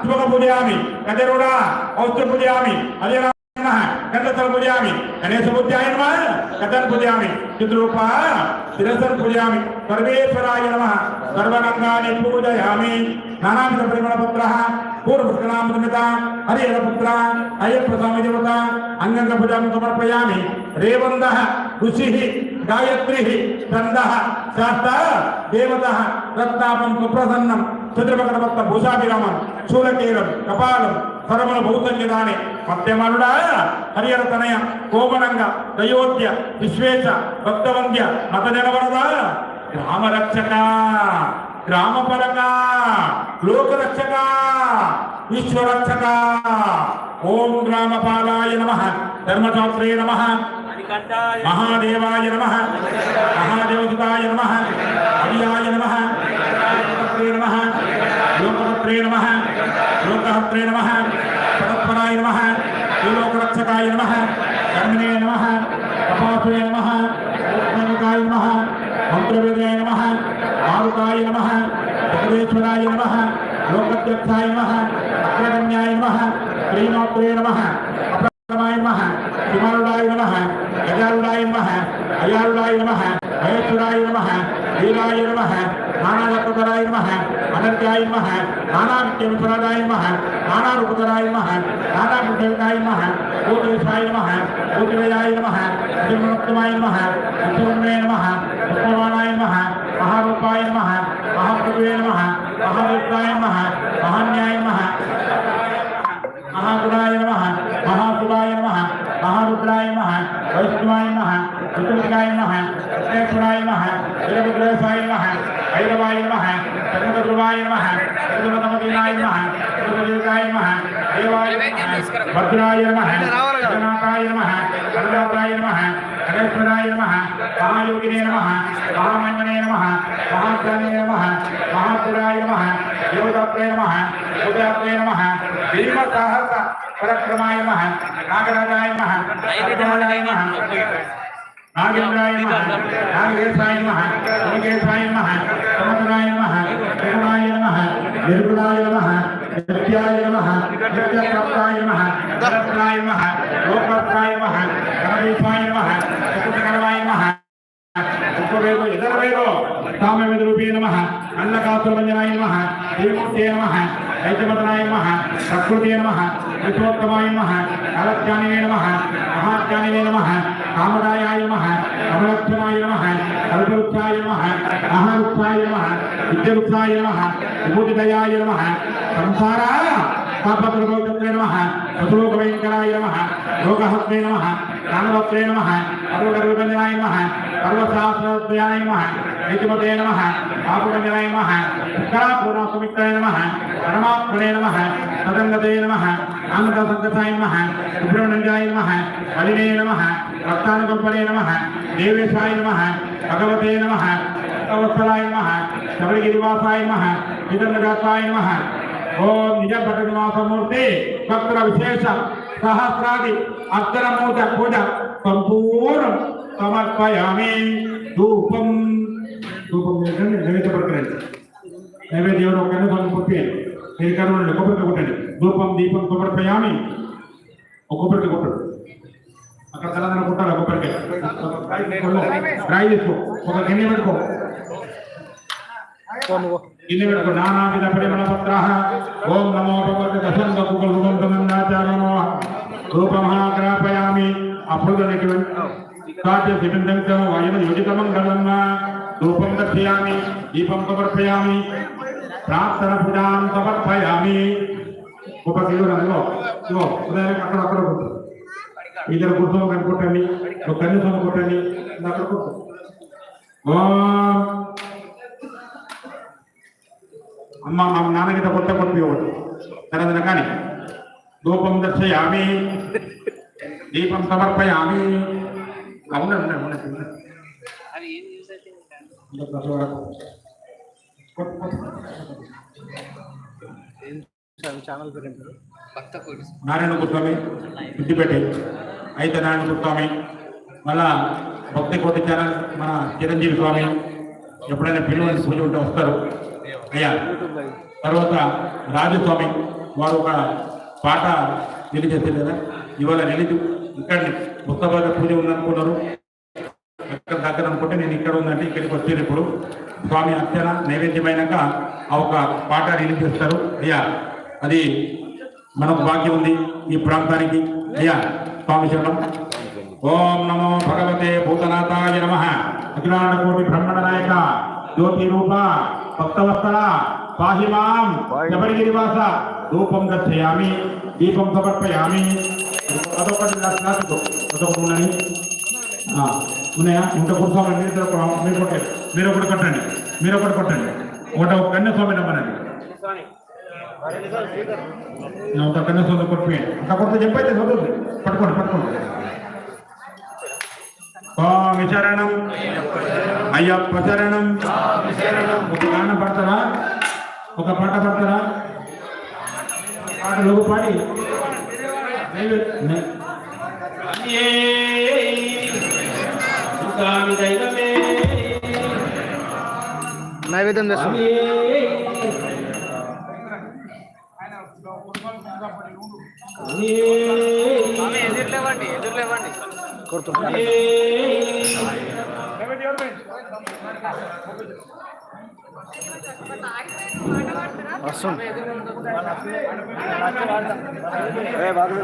శుభక పూజయామి గజరుడ ఔష్ఠ పూజయామి అదే నమః గంధతల పూజయామి గణేశ పూజాయ నమః గజన్ పూజయామి చిద్రూప శిరసన్ పూజయామి సర్వేశ్వరాయ నమః సర్వరంగాని పూజయామి నానావిధ పరిమళ పుత్ర పూర్వపుత్రామృత హరిహర పుత్ర అయ్యప్ప స్వామి దేవత అంగంగ భుజం సమర్పయామి రేవంద ఋషి గాయత్రి స్కంద శాస్త దేవత రత్నాపం సుప్రసన్నం చంద్రమకరవత్త భూషాభిరామం శూలకేరం కపాలం సరముల భౌతంగిదాని మధ్యమనుడా హరియర తనయ కోమనంగ దయోధ్య విశ్వేశ భక్తవంద్య మత జనవరద గ్రామరక్షక గ్రామపరక లోకరక్షక ఈశ్వరక్షక ఓం గ్రామపాలాయ నమ ధర్మశాస్త్రే నమ. మహాదేవాయ నమ మహాదేవసుతాయ నమ అభియాయ నమ లోకపత్రే నమ లోకపత్రే నమ లోకహత్రే నమ పరత్పరాయ నమ త్రిలోకరక్షకాయ నమ కర్మిణే నమ కపాసురే నమ లోకనాయకాయ నమ మంత్రవేదాయ నమ మారుతాయ నమ జగదేశ్వరాయ నమ లోకధ్యక్షాయ నమ అగ్రగణ్యాయ నమ శ్రీమాత్రే నమ అప్రమాయ నమ హిమాలుడాయ నమ గజాలుడాయ నమ అయాలుడాయ నమ మహేశ్వరాయ నమ వీరాయ నమ నానారత్నధరాయ నమ అనర్గాయ నమ నానావిద్యవిశ్వరాయ నమ నానారూపధరాయ నమ నానాబుద్ధవిదాయ నమ భూతేశాయ నమ భూతివేదాయ నమ శ్రీమనోత్తమాయ నమ విశ్వమే నమ పుష్పవానాయ నమ మహారూపాయ నమ మహాప్రభువే నమ మహావిద్యాయ నమ మహాన్యాయ నమ మహాగుణాయ నమ మహాశివాయ నమ మహారుద్రాయ నమ వైష్ణవాయ నమ చతుర్గాయ నమ విఘ్నేశ్వరాయ నమ వీరభద్రేశాయ నమ భైరవాయ నమ చంద్రధ్రువాయ నమ చంద్రమతమదీనాయ నమ చంద్రదీర్ఘాయ నమ దేవాయ నమ భద్రాయ నమ జగన్నాథాయ నమ కరుణాకాయ నమ గణేశ్వరాయ నమ మహాయోగినే నమ మహామన్యనే నమ మహాజ్ఞానే నమ మహాపురాయ నమ యోగప్రే నమ ఉదయప్రే నమ భీమసాహస పరక్రమాయ నమ నాగరాజాయ నమ నాగరాజాయ నమ నాగేంద్రాయ నమ నాగేశాయ నమ నాగేశాయ నమ సమతురాయ నమ నిర్గుణాయ నమ నిర్గుణాయ నమ నిత్యాయ నమ నిత్యకర్తాయ నమ గణప్రాయ నమ లోకప్రాయ నమ గణదీపాయ నమ చతుర్గణవాయ నమ ఉపవేదో ఇతరవేగో తామవేద రూపే నమ అన్నకాసురవంజనాయ నమ శ్రీమూర్తే నమ ఐజమతనాయ నమ ప్రకృతే నమ విశ్వోత్తమాయ నమ అలజ్ఞానినే నమ మహాజ్ఞానినే నమ కామదాయాయ నమ కమలక్షణాయ నమ కల్పవృత్తాయ నమ మహావృత్తాయ నమ విద్యవృత్తాయ నమ విభూతిదయాయ నమ. సంసార పాపద్రవోచే నమ సతులోకభయంకరాయ నమ లోకహస్తే నమ కామవత్రే నమ పర్వగర్వజనాయ నమ సర్వశాస్త్రద్వయాయ నమ నీతిమతే నమ పాపగంజనాయ నమ ఉత్తరాపూర్ణసుమిత్రాయ నమ పరమాత్మనే నమ సదంగతే నమ ఆనందసంగతాయ నమ సుబ్రహ్మణ్యాయ నమ బలినే నమ రక్తానుకంపనే నమ దేవేశాయ నమ భగవతే నమ భక్తవత్సలాయ నమ శబరిగిరివాసాయ నమ నిదండదాసాయ నమ ఓం నిజ భట నివాసమూర్తి భక్తుల విశేష సహస్రాది అక్షరమూర్తి పూజ సంపూర్ణం సమర్పయామి. ధూపం. ధూపం నైవేద్య పడకండి నైవేద్యం ఒక పంపించండి మీరు కనుగొనండి కొబ్బరికి కొట్టండి. ధూపం దీపం సమర్పయామి. ఒక కొబ్బరికి కొట్టడు. అక్కడ తెలంగాణ కొట్టాలి కొబ్బరికి రాయి తీసుకో. ఒక గిన్నె పెట్టుకో. గిన్నె పెట్టుకో నానావిధ పరిమళ పత్ర. ఓం నమో భగవతి దశంగ కుటుంబంగాచారో రూపమహాగ్రాపయామి. అభృదనటువంటి సాధ్య సిబంధం వాయున యోజితమంగళం రూపం దర్శయామి దీపం సమర్పయామి ప్రార్థన పూజాం సమర్పయామి. ఒక కిలో ఇగో ఉదయం అక్కడ అక్కడ కూర్చో. ఇద్దరు కూర్చొని కనుక్కుంటండి ఒక కన్ను కొట్టండి అక్కడ కూర్చో. ఓం అమ్మ మా నాన్నగిட்ட కొత్త కొట్టి ఒకటి తరదన కానీ ధూపం దర్శయామి దీపం సమర్పయామి. అవును. కొట్టు, కొట్టు. భక్త కోటి. నారాయణ గుస్వామి ఇంటిపెట్టి అయితే నారాయణ గుస్వామి మళ్ళా భక్తి కోటి ఛానల్ మన చిరంజీవి స్వామి. ఎప్పుడైనా పిల్లలు పూజ ఉంటే వస్తారు. అయ్యా. తర్వాత రాజస్వామి వారు ఒక పాట రిలీజ్ చేశారు కదా? ఇవాళ నిలిచి ఇక్కడ ముస్తాబాద్ పూజ ఉందనుకున్నారు. అక్కడ దగ్గర అనుకుంటే నేను ఇక్కడ ఉందంటే ఇక్కడికి వచ్చేది ఇప్పుడు స్వామి అర్చన నైవేద్యమైనాక ఆ ఒక పాట రిలీజ్ చేస్తారు. అయ్యా అది మనకు భాగ్యం ఉంది ఈ ప్రాంతానికి. అయ్యా స్వామి శరణం. ఓం నమో భగవతే భూతనాథాయ నమ. అఖిలాండ కోటి బ్రహ్మణ నాయక జ్యోతి రూప భక్తవత్సల పాహి మాం శబరిగిరివాస రూపం దర్శయామి దీపం సమర్పయామి. అదొకటి నా స్నాతకు. అదొకటి ఉన్నది. ఆ, ఉన్నాయా? ఇంకా కూర్చోమని మీరు మీరు కొట్టండి. మీరు ఒకటి కొట్టండి. మీరు ఒకటి కొట్టండి. ఒకటి ఒక కన్య స్వామి నమ్మనండి ఒక కన్య స్వామి కొట్టిపోయండి అంత కొడితే చెప్పైతే చదువుతుంది. పట్టుకోండి పట్టుకోండి. స్వామి శరణం అయ్యప్ప శరణం ఒక గాన పడతారా ఒక పాట పడతారా? పాట లోపు పాడి. నైవేద్యం చేస్తాం. ఎదురులేవండి ఎదురులేవండి కోరుతున్నాం వస్తుంది సవారి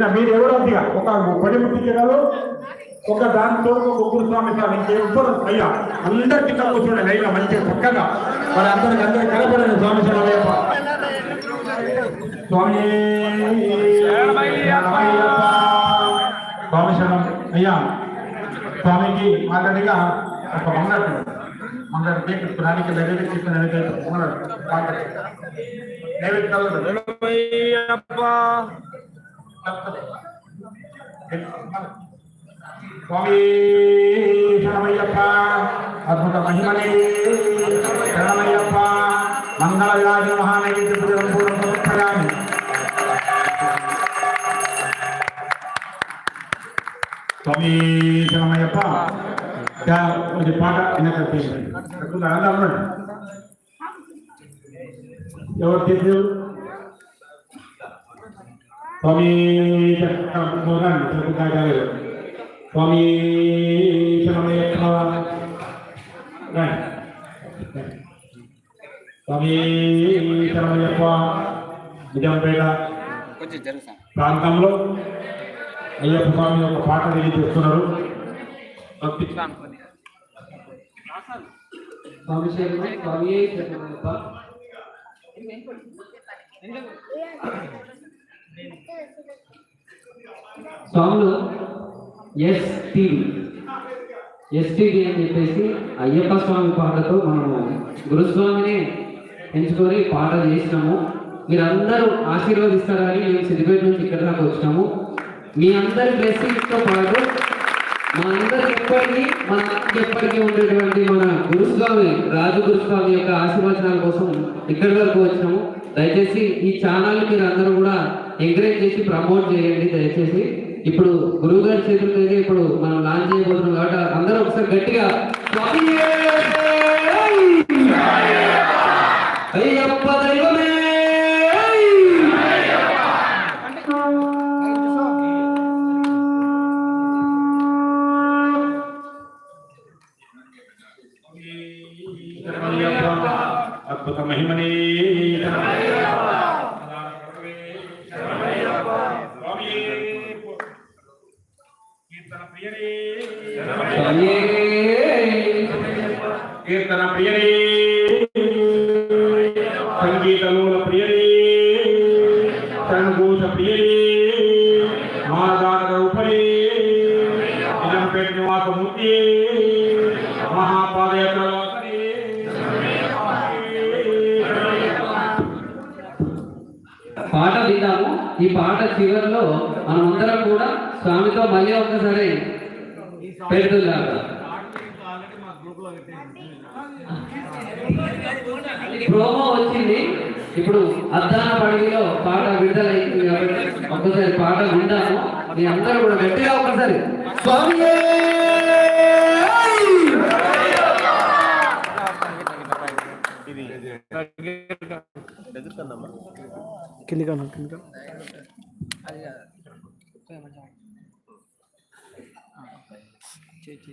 కింద మీరు ఎవరు అంతగా? ఒక పది ముట్టించగలరు ఒక దాంతో ఒక ముగ్గురు స్వామి సార్ ఇంకెవ్వరు అయ్యా. అందరు కింద కూర్చోండి అయ్యా మంచిగా చక్కగా. మరి అందరికి అందరికి కనపడండి స్వామి శరణమయ్యప్ప స్వామి స్వామి శరణం అయ్యా. స్వామికి మాట్లాడిగా ఒక మంగళ మంగళ కేక్ ఇస్తున్నానికి నైవేద్యం ఇస్తున్న నైవేద్యం నైవేద్యం నైవేద్యాలు స్వామి శరణమయ్యప్ప అద్భుత మహిమనే శరణమయ్యప్ప మంగళయాగి మహానైవేద్య పూర్వం సమర్పయామి స్వామి శరణమయ్యప్ప పాట ఎవరు నిజంపేట ప్రాంతంలో అయ్యప్ప స్వామి యొక్క పాట రిలీజ్ చేస్తున్నారు భక్తి స్వామి స్వామి శరణమయ్యప్ప స్వాములు ఎస్టీడి ఎస్టిడి అని చెప్పేసి అయ్యప్ప స్వామి పాటతో మనము గురుస్వామిని ఎంచుకొని పాట చేసినాము. మీరందరూ ఆశీర్వదిస్తారని మేము సిద్దిపేట నుంచి ఇక్కడ దాకా వచ్చినాము. మీ అందరి బ్లెస్సింగ్తో పాటు మా అందరికి ఎప్పటికీ మన ఎప్పటికీ ఉండేటువంటి మన గురుస్వామి రాజు గురుస్వామి యొక్క ఆశీర్వచనాల కోసం ఇక్కడి వరకు వచ్చినాము. దయచేసి ఈ ఛానల్ మీరు అందరూ కూడా ఎంకరేజ్ చేసి ప్రమోట్ చేయండి దయచేసి. ఇప్పుడు గురువు గారి చేతుల ఇప్పుడు మనం లాంచ్ చేయబోతున్నాం కాబట్టి అందరూ ఒకసారి గట్టిగా ఉపరే. నివాసమూర్తి మహాపాదయాత్ర పాట విందాము. ఈ పాట చివరిలో మనమందరం కూడా స్వామితో మళ్ళీ ఒక్కసారి పెడుతున్నాము. ప్రోమో వచ్చింది. ఇప్పుడు అద్దాన పడిలో పాట విడుదలైంది కాబట్టి ఒక్కసారి పాట విందాము. మీ అందరూ కూడా గట్టిగా ఒక్కసారి. స్వామియే! కిందికా కిందికా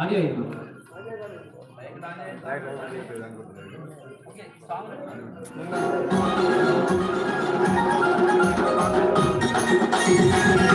ఆడియో ఇవ్వు. ఆ